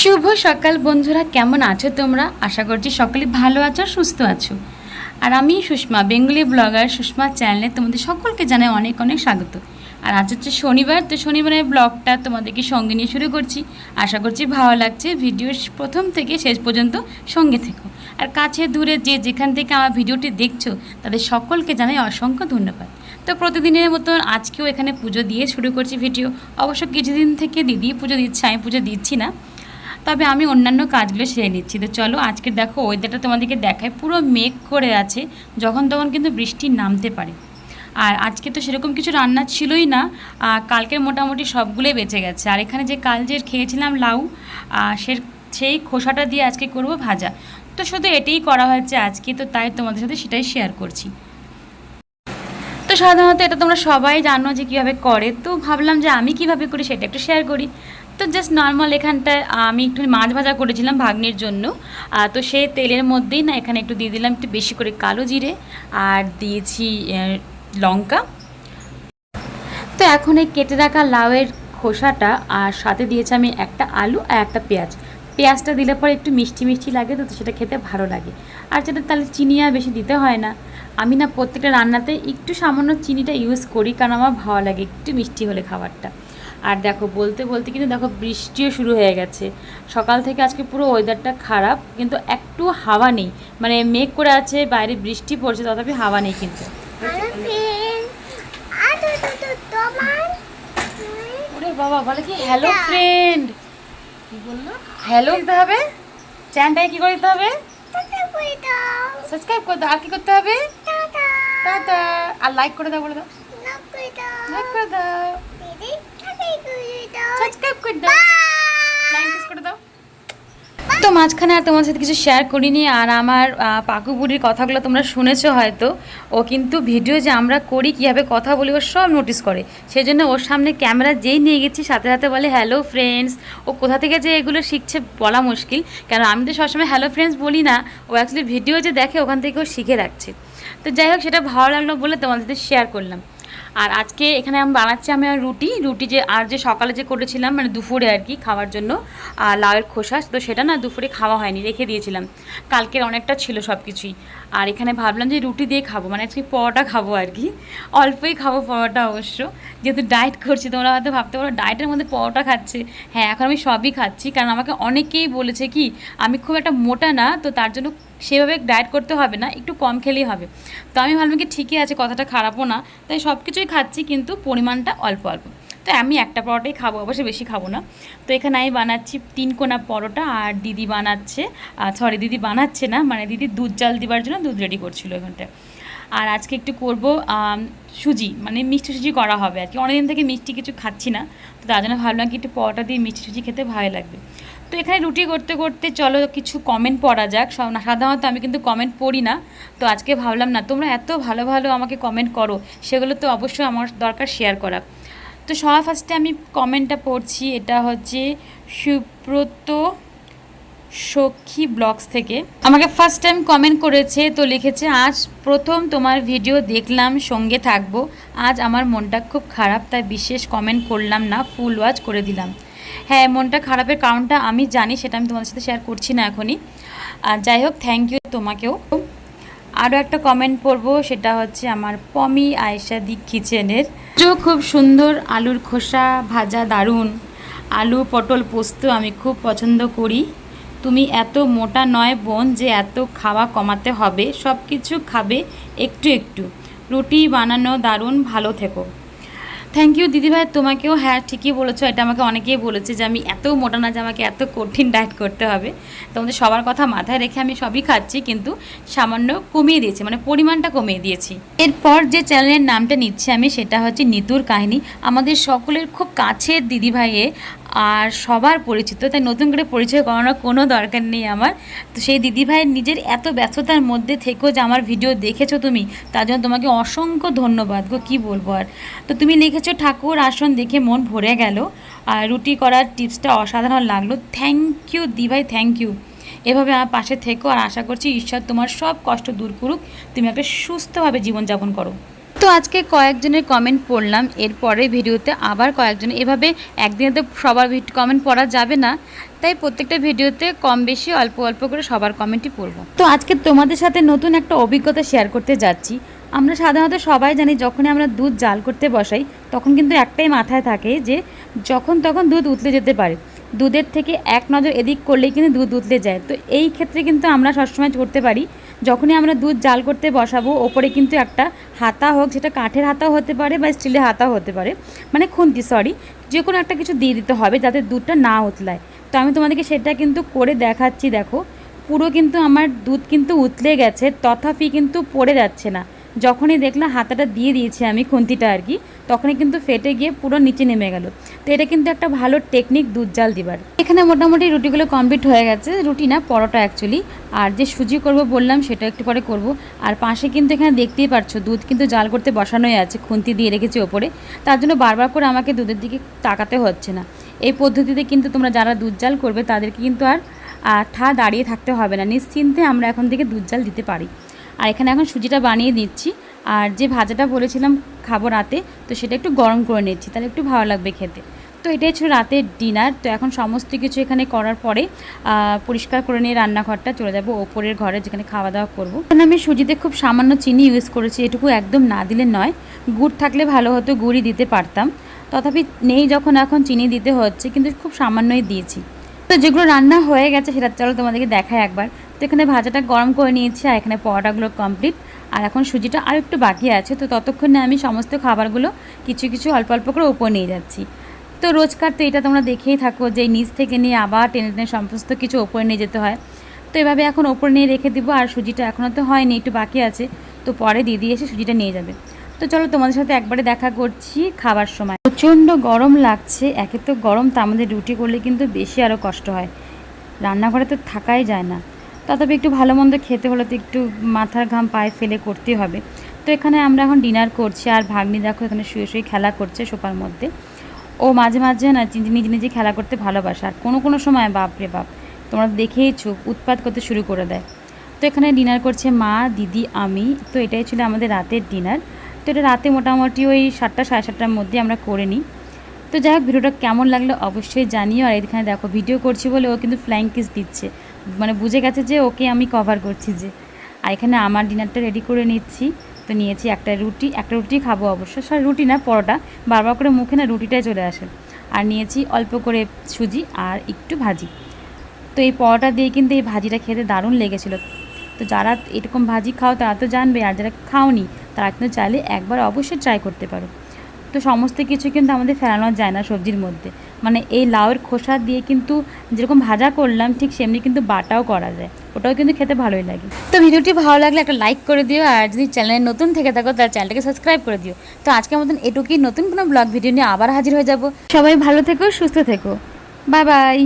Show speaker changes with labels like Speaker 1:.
Speaker 1: শুভ সকাল বন্ধুরা, কেমন আছো তোমরা? আশা করছি সকলে ভালো আছো, সুস্থ আছো। আর আমি সুষমা, বেঙ্গলি ব্লগার সুষমা চ্যানেলে তোমাদের সকলকে জানাই অনেক অনেক স্বাগত। আর আজ হচ্ছে শনিবার, তো শনিবারের ব্লগটা তোমাদেরকে সঙ্গে নিয়ে শুরু করছি। আশা করছি ভালো লাগছে, ভিডিওর প্রথম থেকে শেষ পর্যন্ত সঙ্গে থেকো। আর কাছে দূরে যে যেখান থেকে আমার ভিডিওটি দেখছ, তাদের সকলকে জানাই অসংখ্য ধন্যবাদ। তো প্রতিদিনের মতন আজকেও এখানে পুজো দিয়ে শুরু করছি ভিডিও। অবশ্য কিছুদিন থেকে দিদি পুজো দিচ্ছে, আমি পুজো দিচ্ছি না। তবে আমি অন্যান্য কাজগুলো সেরে নিচ্ছি। তো চলো আজকে দেখো ওয়েদারটা তোমাদেরকে দেখায় পুরো মেঘ করে আছে, যখন তখন কিন্তু বৃষ্টি নামতে পারে। আর আজকে তো সেরকম কিছু রান্না ছিলই না কালকের মোটামুটি সবগুলোই বেঁচে গেছে। আর এখানে যে কাল যে খেয়েছিলাম লাউ সে, সেই খোসাটা দিয়ে আজকে করব ভাজা। তো শুধু এটাই করা হয়েছে আজকে, তো তাই তোমাদের সাথে সেটাই শেয়ার করছি। সাধারণত এটা তোমরা সবাই জানো যে কীভাবে করে। তো ভাবলাম যে আমি কীভাবে করি সেটা একটু শেয়ার করি। তো জাস্ট নর্মাল এখানটায় আমি একটু মাছ ভাজা করেছিলাম ভাগ্নির জন্য। তো সেই তেলের মধ্যেই না এখানে একটু দিয়ে দিলাম একটু বেশি করে কালো জিরে আর দিয়েছি লঙ্কা। তো এখন এই কেটে রাখা লাউয়ের খোসাটা আর সাথে দিয়েছি আমি একটা আলু আর একটা পেঁয়াজ। পেঁয়াজটা দিলে পরে একটু মিষ্টি মিষ্টি লাগে তো সেটা খেতে ভালো লাগে। আর যেটা তাহলে চিনি আর বেশি দিতে হয় না। আমি না প্রত্যেকটা রান্নাতে একটু সামান্য চিনিটা ইউজ করি কারণ আমার ভালো লাগে একটু মিষ্টি হলে খাবারটা। আর দেখো বলতে বলতে কিন্তু দেখো বৃষ্টিও শুরু হয়ে গেছে। সকাল থেকে আজকে পুরো ওয়েদারটা খারাপ কিন্তু একটু হাওয়া নেই। মানে মেঘ করে আছে বাইরে বৃষ্টি পড়ছে তথাপি হাওয়া নেই কিন্তু। ওরে বাবা বলে কি হ্যালো ফ্রেন্ড
Speaker 2: কি বলল?
Speaker 1: হ্যালো দিতে হবে? চ্যানেলটাকে কি করে দিতে হবে? সাবস্ক্রাইব করে দাও। আর কি করতে হবে? আর লাইক করে দাও, বলে দাও। লাইক করে দাও। তো মাঝখানে আর তোমার সাথে কিছু শেয়ার করিনি, আর আমার পাকু বুড়ির কথাগুলো তোমরা শুনেছো হয়তো। ও কিন্তু ভিডিও যে আমরা করি, কীভাবে কথা বলি, ও সব নোটিস করে। সেই জন্য ওর সামনে ক্যামেরা যেই নিয়ে গেছি, সাথে সাথে বলে হ্যালো ফ্রেন্ডস ও কোথা থেকে যে এগুলো শিখছে বলা মুশকিল। কেন, আমি তো সবসময় হ্যালো ফ্রেন্ডস বলি না। ও অ্যাকচুয়ালি ভিডিও যে দেখে, ওখান থেকে ও শিখে রাখছে। তো যাই হোক, সেটা ভালো লাগল বলে তোমাদের সাথে শেয়ার করলাম। আর আজকে এখানে আমি বানাচ্ছি আমি রুটি। রুটি যে, আর যে সকালে যে করেছিলাম মানে দুপুরে আর কি খাওয়ার জন্য, আর লাউয়ের খোসা, তো সেটা না দুপুরে খাওয়া হয়নি, রেখে দিয়েছিলাম। কালকের অনেকটা ছিল সব কিছুই আর এখানে ভাবলাম যে রুটি দিয়ে খাব মানে আজকে পরোটা খাব আর কি। অল্পই খাব পরোটা অবশ্য। যেহেতু ডায়েট করছি, তোমরা হয়তো ভাবতে পারো ডায়েটের মধ্যে পরোটা খাচ্ছে। হ্যাঁ এখন আমি সবই খাচ্ছি, কারণ আমাকে অনেকেই বলেছে কি, আমি খুব একটা মোটা না, তো তার জন্য সেভাবে ডায়েট করতে হবে না, একটু কম খেলেই হবে। তো আমি ভাবলাম কি ঠিকই আছে, কথাটা খারাপও না, তাই সব কিছুই খাচ্ছি কিন্তু পরিমাণটা অল্প অল্প। তাই আমি একটা পরোটাই খাব, অবশ্যই বেশি খাব না। তো এখানে আমি বানাচ্ছি তিন কোনা পরোটা, আর দিদি বানাচ্ছে সরি দিদি বানাচ্ছে না মানে দিদি দুধ জাল দিবার জন্য দুধ রেডি করছিল এখানটায় আর আজকে একটু করব সুজি মানে মিষ্টি সুজি করা হবে আর কি অনেকদিন থেকে মিষ্টি কিছু খাচ্ছি না, তো তার জন্য ভাবলাম কি একটু পরোটা দিয়ে মিষ্টি সুজি খেতে ভালো লাগবে। তো এখানে রুটি করতে করতে চলো কিছু কমেন্ট পড়া যাক। সাধারণত আমি কিন্তু কমেন্ট পড়ি না। তো আজকে ভাবলাম, না, তোমরা এত ভালো ভালো আমাকে কমেন্ট করো, সেগুলো তো অবশ্যই আমার দরকার শেয়ার করা। তো সবার ফার্স্টে আমি কমেন্টটা পড়ছি, এটা হচ্ছে সুব্রত সখী ব্লগস থেকে। আমাকে ফার্স্ট টাইম কমেন্ট করেছে, তো লিখেছে, আজ প্রথম তোমার ভিডিও দেখলাম, সঙ্গে থাকব। আজ আমার মনটা খুব খারাপ, তাই বিশেষ কমেন্ট করলাম না ফুল ওয়াচ করে দিলাম। হ্যাঁ মনটা খারাপের কারণটা আমি জানি, সেটা আমি তোমাদের সাথে শেয়ার করছি না এখনই। আর যাই হোক থ্যাংক ইউ তোমাকেও। আরও একটা কমেন্ট পড়ব, সেটা হচ্ছে আমার পমি আয়েশা দি কিচেনের খুব সুন্দর, আলুর খোসা ভাজা দারুণ। আলু পটল পোস্ত আমি খুব পছন্দ করি। তুমি এত মোটা নয় বোন যে এত খাওয়া কমাতে হবে সব কিছু খাবে একটু একটু। রুটি বানানো দারুণ, ভালো থেকো। থ্যাংক ইউ দিদিভাই। তোমাকেও হ্যাঁ ঠিকই বলেছ। এটা আমাকে অনেকেই বলেছে যে আমি এত মোটা না যে আমাকে এত কঠিন ডায়েট করতে হবে। তোমাদের সবার কথা মাথায় রেখে আমি সবই খাচ্ছি, কিন্তু সামান্য কমিয়ে দিয়েছি মানে পরিমাণটা কমিয়ে দিয়েছি। এরপর যে চ্যানেলের নামটা নিচ্ছি আমি, সেটা হচ্ছে নিতুর কাহিনী। আমাদের সকলের খুব কাছের দিদিভাইয়ে আর সবার পরিচিত, তাই নতুন করে পরিচয় করানোর কোনো দরকার নেই আমার। তো সেই দিদিভাইয়ের নিজের এত ব্যস্ততার মধ্যে থেকেও যে আমার ভিডিও দেখেছ তুমি, তার জন্য তোমাকে অসংখ্য ধন্যবাদ গো, কী বলব আর। তো তুমি লিখেছো, ঠাকুর আসন দেখে মন ভরে গেল, আর রুটি করার টিপসটা অসাধারণ লাগল। থ্যাংক ইউ দিভাই থ্যাংক ইউ। এভাবে আমার পাশে থেকো আর আশা করছি ঈশ্বর তোমার সব কষ্ট দূর করুক। তুমি একটা সুস্থভাবে জীবনযাপন করো। তো আজকে কয়েকজনের কমেন্ট পড়লাম, এরপরে ভিডিওতে আবার কয়েকজন, এভাবে একদিনে তো সবার কমেন্ট পড়া যাবে না। তাই প্রত্যেকটা ভিডিওতে কম বেশি অল্প অল্প করে সবার কমেন্টই পড়ব। তো আজকে তোমাদের সাথে নতুন একটা অভিজ্ঞতা শেয়ার করতে যাচ্ছি। আমরা সাধারণত সবাই জানি যখনই আমরা দুধ জাল করতে বসাই, তখন কিন্তু একটাই মাথায় থাকে যে যখন তখন দুধ উতলে যেতে পারে। দুধের থেকে এক নজর এদিক করলেই কিন্তু দুধ উতলে যায়। তো এই ক্ষেত্রে কিন্তু আমরা সবসময় করতে পারি। যখনই আমরা দুধ জাল করতে বসাবো, ওপরে কিন্তু একটা হাতা হোক, সেটা কাঠের হাতাও হতে পারে বা স্টিলের হাতাও হতে পারে মানে খুন্তি সরি যে কোনো একটা কিছু দিয়ে দিতে হবে যাতে দুধটা না উতলায়। তো আমি তোমাদেরকে সেটা কিন্তু করে দেখাচ্ছি, দেখো। পুরো কিন্তু আমার দুধ কিন্তু উতলে গেছে, তথাপি কিন্তু পড়ে যাচ্ছে না। যখনই দেখলাম হাতাটা দিয়ে দিয়েছি আমি খুন্তিটা আর কি, তখনই কিন্তু ফেটে গিয়ে পুরো নিচে নেমে গেল। তো এটা কিন্তু একটা ভালো টেকনিক দুধ জাল দিবার। এখানে মোটামুটি রুটিগুলো কমপ্লিট হয়ে গেছে, রুটি না, পরোটা অ্যাকচুয়ালি আর যে সুজি করব বললাম, সেটা একটু পরে করব। আর পাশে কিন্তু এখানে দেখতেই পারছ, দুধ কিন্তু জাল করতে বসানোই আছে, খুন্তি দিয়ে রেখেছি ওপরে। তার জন্য বারবার করে আমাকে দুধের দিকে তাকাতে হচ্ছে না। এই পদ্ধতিতে কিন্তু তোমরা যারা দুধ জাল করবে, তাদেরকে কিন্তু আর ঠা দাঁড়িয়ে থাকতে হবে না। নিশ্চিন্তে আমরা এখন থেকে দুধ জাল দিতে পারি। আর এখানে এখন সুজিটা বানিয়ে দিচ্ছি। আর যে ভাজাটা বলেছিলাম খাব রাতে, তো সেটা একটু গরম করে নিচ্ছি, তাহলে একটু ভালো লাগবে খেতে। তো এটাই ছিল রাতের ডিনার, তো এখন সমস্ত কিছু এখানে করার পরে পরিষ্কার করে নিয়ে রান্নাঘরটা চলে যাব ওপরের ঘরে যেখানে খাওয়া দাওয়া করব। এখানে আমি সুজিতে খুব সামান্য চিনি ইউজ করেছি, এটুকু একদম না দিলে নয়। গুড় থাকলে ভালো হতো, গুড়ই দিতে পারতাম। তথাপি নেই যখন এখন চিনি দিতে হচ্ছে, কিন্তু খুব সামান্যই দিয়েছি। তো যেগুলো রান্না হয়ে গেছে সেটা চলো তোমাদেরকে দেখায় একবার। তো এখানে ভাজাটা গরম করে নিয়েছি আর এখানে পরোটাগুলো কমপ্লিট আর এখন সুজিটা আর একটু বাকি আছে, তো ততক্ষণে আমি সমস্ত খাবারগুলো কিছু কিছু অল্প অল্প করে উপর নিয়ে যাচ্ছি। তো রোজকার তো এটা তোমরা দেখেই থাকো যে নিচ থেকে নিয়ে আবার টেনে টেনে সমস্ত কিছু ওপরে নিয়ে যেতে হয়। তো এভাবে এখন ওপরে নিয়ে রেখে দিব আর সুজিটা এখনও তো হয়নি, একটু বাকি আছে। তো পরে দিদি এসে সুজিটা নিয়ে যাবে। তো চলো তোমাদের সাথে একবারে দেখা করছি খাবার সময়। প্রচণ্ড গরম লাগছে, একে তো গরম, তা আমাদের রুটি করলে কিন্তু বেশি আরও কষ্ট হয়। রান্নাঘরে তো থাকাই যায় না। তথাপি একটু ভালো মন্দ খেতে হলে তো একটু মাথার ঘাম পায়ে ফেলে করতেই হবে। তো এখানে আমরা এখন ডিনার করছি, আর ভাগ্নি দেখো এখানে শুয়ে শুয়ে খেলা করছে সোফার মধ্যে। ও মাঝে মাঝে না নিজে নিজে খেলা করতে ভালোবাসে, আর কোনো কোনো সময় বাপ রে বাপ, তোমরা দেখেইছো, উৎপাত করতে শুরু করে দেয়। তো এখানে ডিনার করছে মা, দিদি, আমি। তো এটাই ছিল আমাদের রাতের ডিনার। তো এটা রাতে মোটামুটি ওই সাতটা, সাড়ে সাতটার মধ্যে আমরা করে নিই। তো যাই হোক, ভিডিওটা কেমন লাগল অবশ্যই জানিও। আর এখানে দেখো, ভিডিও করছি বলে ও কিন্তু ফ্লাইং কিস দিচ্ছে। মানে বুঝে গেছে যে ওকে আমি কভার করছি যে। আর এখানে আমার ডিনারটা রেডি করে নিচ্ছি। তো নিয়েছি একটা রুটি একটা রুটি খাব অবশ্য। সরি, রুটি না, পরোটা। বারবার করে মুখে না রুটিটাই চলে আসে। আর নিয়েছি অল্প করে সুজি আর একটু ভাজি। তো এই পরোটা দিয়ে কিন্তু এই ভাজিটা খেতে দারুণ লেগেছিলো। তো যারা এরকম ভাজি খাও, তারা তো জানবে। আর যারা খাওনি তারা কিন্তু চাইলে একবার অবশ্যই ট্রাই করতে পারো। তো সমস্ত কিছু কিন্তু আমাদের ফেলানো যায় না সবজির মধ্যে। মানে এই লাউয়ের খোসা দিয়ে কিন্তু যেরকম ভাজা করলাম, ঠিক সেমনি কিন্তু বাটাও করা যায়। ওটাও কিন্তু খেতে ভালোই লাগে। তো ভিডিওটি ভালো লাগলে একটা লাইক করে দিও, আর যদি চ্যানেলে নতুন থেকে থাকো তার চ্যানেলটাকে সাবস্ক্রাইব করে দিও। তো আজকের মতন এটুকুই। নতুন কোনো ব্লগ ভিডিও নিয়ে আবার হাজির হয়ে যাব। সবাই ভালো থেকো, সুস্থ থেকো। Bye bye